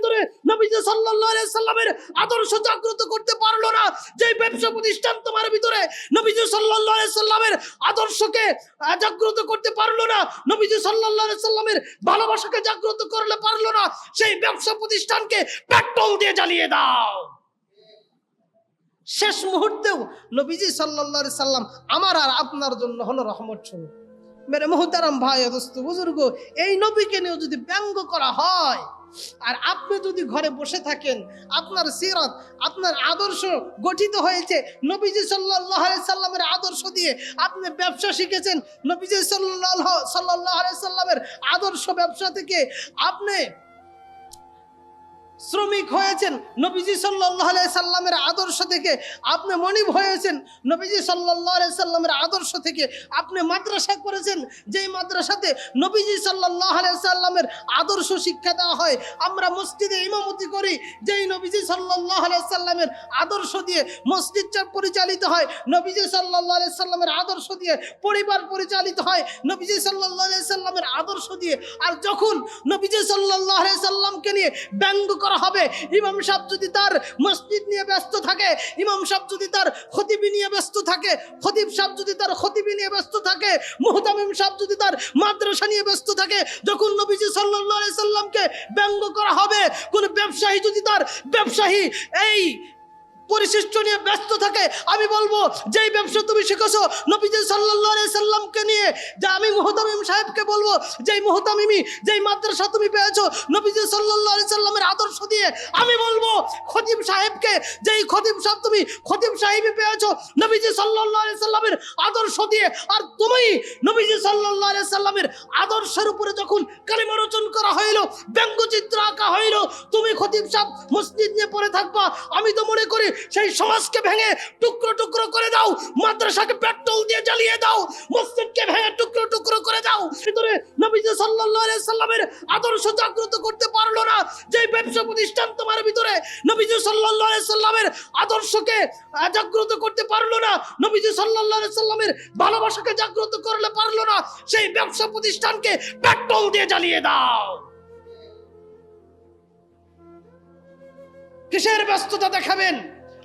ভিতরে নবীজি সাল্লাল্লাহু আলাইহি সাল্লামের আদর্শ জাগ্রত করতে পারল না। যে ব্যবসা প্রতিষ্ঠান তোমার ভিতরে নবীজি সাল্লাল্লাহু আলাইহি সাল্লামের আদর্শকে জাগ্রত করতে পারল না, নবীজি সাল্লাল্লাহু আলাইহি সাল্লামের ভালোবাসাকে জাগ্রত করলে পারল না, সেই ব্যবসা প্রতিষ্ঠানকে পেট্রোল দিয়ে জ্বালিয়ে দাও। শেষ মুহূর্তেও নবীজি আলাইহি সাল্লাম আমার আর আপনার জন্য হলো রহমত স্বরূপ। মেরে মোহতারাম ভাই দোস্ত বুজুর্গ, এই নবীকে নিয়েও যদি ব্যঙ্গ করা হয় আর আপনি যদি ঘরে বসে থাকেন, আপনার সিরত, আপনার আদর্শ গঠিত হয়েছে নবীজি সাল্লাহ সাল্লামের আদর্শ দিয়ে। আপনি ব্যবসা শিখেছেন নবীজি সাল্লাহ সাল্লাহ সাল্লামের আদর্শ ব্যবসা থেকে। আপনি শ্রমিক হয়েছেন নবীজি আলাইহি সাল্লামের আদর্শ থেকে আপনি মনিব হয়েছেন। নবীজি আলাইহি সাল্লামের আদর্শ থেকে আপনি মাদ্রাসা করেছেন। যেই মাদ্রাসাতে নবীজি আলাইহি সাল্লামের আদর্শ শিক্ষা দেওয়া হয়, আমরা মসজিদে ইমামতি করি। যেই নবীজি আলাইহি সাল্লামের আদর্শ দিয়ে মসজিদটা পরিচালিত হয়, নবীজি সাল্লাহ সাল্লামের আদর্শ দিয়ে পরিবার পরিচালিত হয়, নবীজি আলাইহি সাল্লামের আদর্শ দিয়ে। আর যখন নবীজি আলাইহি সাল্লামকে নিয়ে ব্যঙ্গ করা হবে। ইমাম সাহেব যদি তার মসজিদ নিয়ে ব্যস্ত থাকে, ইমাম সাহেব যদি তার খতিবি নিয়ে ব্যস্ত থাকে, খতিব সাহেব যদি তার খতিবি নিয়ে ব্যস্ত থাকে, মুহতামিম সাহেব যদি তার মাদ্রাসা নিয়ে ব্যস্ত থাকে, যখন নবীজি আলাইহি সাল্লামকে ব্যঙ্গ করা হবে, কোন ব্যবসায়ী যদি তার ব্যবসায়ী এই পরিশিষ্ট নিয়ে ব্যস্ত থাকে, আমি বলব, যেই ব্যবসা তুমি শিখেছো, নবীজি সাল্লাল্লাহু সাল্লামকে নিয়ে, যে আমি মুহতামিম সাহেবকে বলব, যেই মুহতামিমি, যেই মাদ্রাসা তুমি পেয়েছ, নবীজি আলাইহি সাল্লামের আদর্শ দিয়ে আমি বলব খতিব সাহেবকে, যেই খতিব সাহেব তুমি খতিব সাহেবই পেয়েছ, নবীজি সাল্লাল্লাহু সাল্লামের আদর্শ দিয়ে। আর তুমি নবীজি সাল্লাল্লাহু সাল্লামের আদর্শের উপরে যখন কালিমা রচন করা হইল, ব্যঙ্গচিত্র আঁকা হইল, তুমি খতিব সাহেব মসজিদ নিয়ে পড়ে থাকবা, আমি তো মনে করি সেই সমাজকে ভেঙে টুকরো টুকরো করে দাও, মাদ্রাসাকে পেট্রোল দিয়ে জ্বালিয়ে দাও, মসজিদকে ভেঙে টুকরো টুকরো করে দাও। ভিতরে নবীজি সাল্লাল্লাহু সাল্লামের আদর্শ জাগ্রত করতে পারল না যে ব্যবসা প্রতিষ্ঠান তোমার ভিতরে নবীজি সাল্লামের আদর্শকে জাগ্রত করতে পারল না, নবীজি আলাইহি সাল্লামের ভালোবাসাকে জাগ্রত করলে পারল না, সেই ব্যবসা প্রতিষ্ঠানকে পেট্রোল দিয়ে জ্বালিয়ে দাও। কিসের ব্যস্ততা দেখাবেন?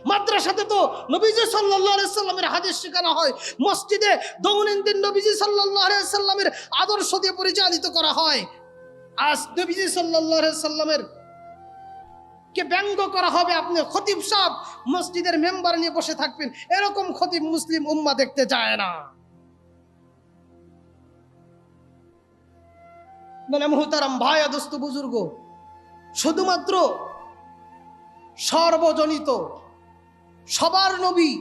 মাদ্রাসাতে তো নবীজি সাল্লামের হাদিস শেখানো হয়, মসজিদে দৈনন্দিন নবীজি সাল্লামের আদর্শ দিয়ে পরিচালিত করা হয়। আজ নবীজি আলাইহি সাল্লামের কে ব্যঙ্গ করা হবে, আপনি খতিব সাহেব মসজিদের মেম্বার নিয়ে বসে থাকবেন, এরকম খতিব মুসলিম উম্মা দেখতে যায় না। মানে মুহতারাম ভাই দোস্ত বুজুর্গ, শুধুমাত্র সর্বজনিত সবার নবী